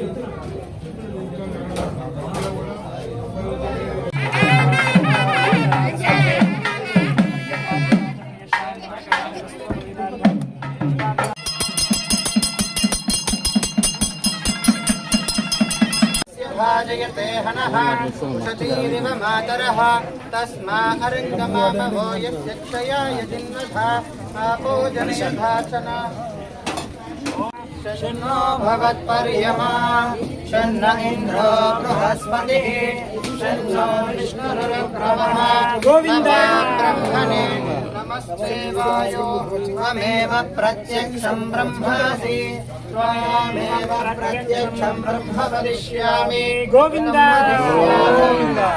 Thank you. उषतीरिव मातरः तस्मा अरिन्दमामवो यस्य क्षयाय जिन्वथा आपो जनयथाचन शन्नो भवत्पर्यमा शन्न इन्द्रो बृहस्पतिः। शन्नो विष्णुरुक्रमः गोविन्द। ब्रह्मणे। नमस्ते वायो त्वमेव प्रत्यक्षं ब्रह्मासि। त्वमेव प्रत्यक्षं ब्रह्म वदिष्यामि। गोविन्द!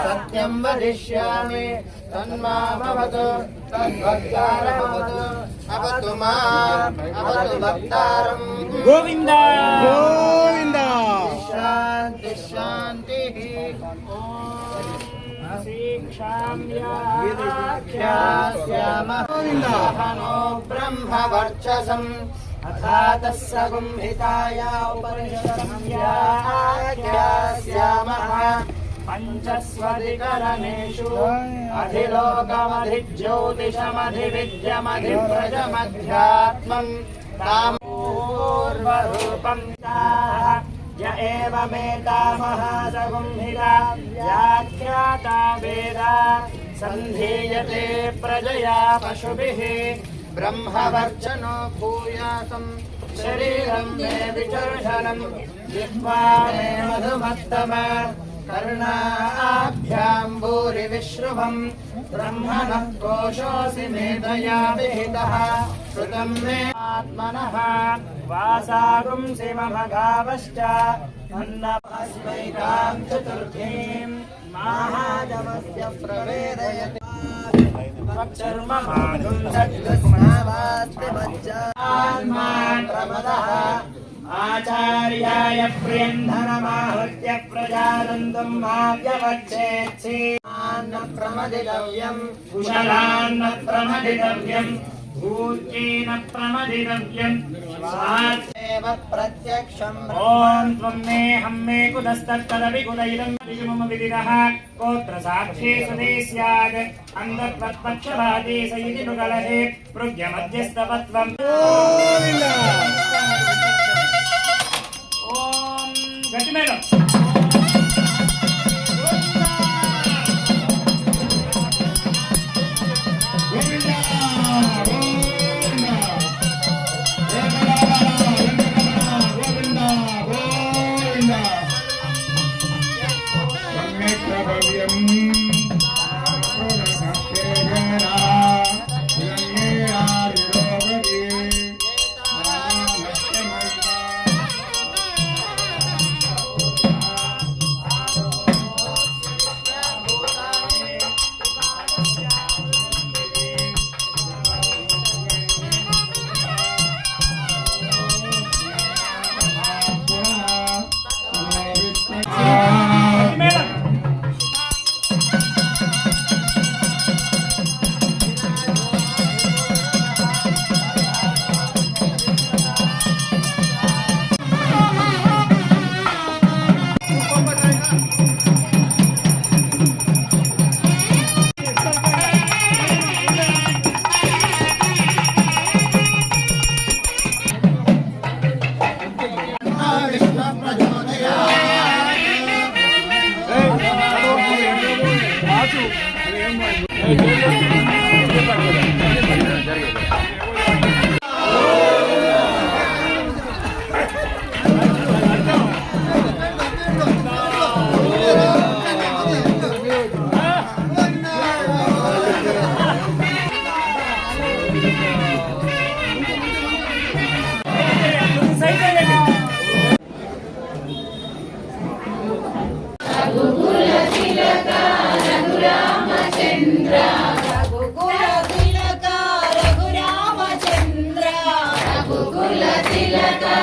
सत्यं वदिष्यामि। तन्मा भवतु तद्भक्तार भवतु अवतु माम् अवतु भक्तारम् गोविन्द! गोविन्द! शान्ति शान्तिः। ख्यास्यामः नो ब्रह्मवर्चसम्। अथातः स गुम्हिताया उपनिषदम्याख्यास्यामः पञ्चस्वधिकरणेषु अधिलोकमधिज्योतिषमधिविद्यमधिप्रजमध्यात्मम् तामूर्वरूपम् य एवमेतामहासगुम्भिरा व्याख्याता वेदा। सन्धीयते प्रजया पशुभिः ब्रह्मवर्चनो भूयासम् शरीरम् मे विचर्षणम् जिह्वा मे मधुमत्तम कर्णाभ्याम् भूरि विश्रुवम् ब्रह्मणः कोशोऽसि मेधया विहितः श्रुतम् मे आत्मनः वासागुंसि मम गावश्च अन्नस्मैताम् चतुर्थीम् महाजवस्य प्रवेदयति चर्म मानुं प्रमदः आचार्याय प्रियन्धनमाहृत्य प्रजानन्दम् माव्यवच्छेत्सि न प्रमदितव्यम् कुशलान्न प्रमदितव्यम् भूत्येन प्रमदितव्यम् स्वार्थेव प्रत्यक्षम् ॐ त्वं मे हं मे कुतस्तत्तदपि कुदैदं मम विदितः कोत्र साक्षी सुधे स्यात् अन्धत्वत्पक्षपाती स इति मृगलहे पृग्यमध्यस्तवत्वम् yeah.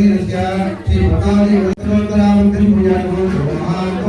आञ्जनेय श्रीनिवासा श्रीवेङ्कटेशा राक्षा सेवचरपुरे यमकाय श्री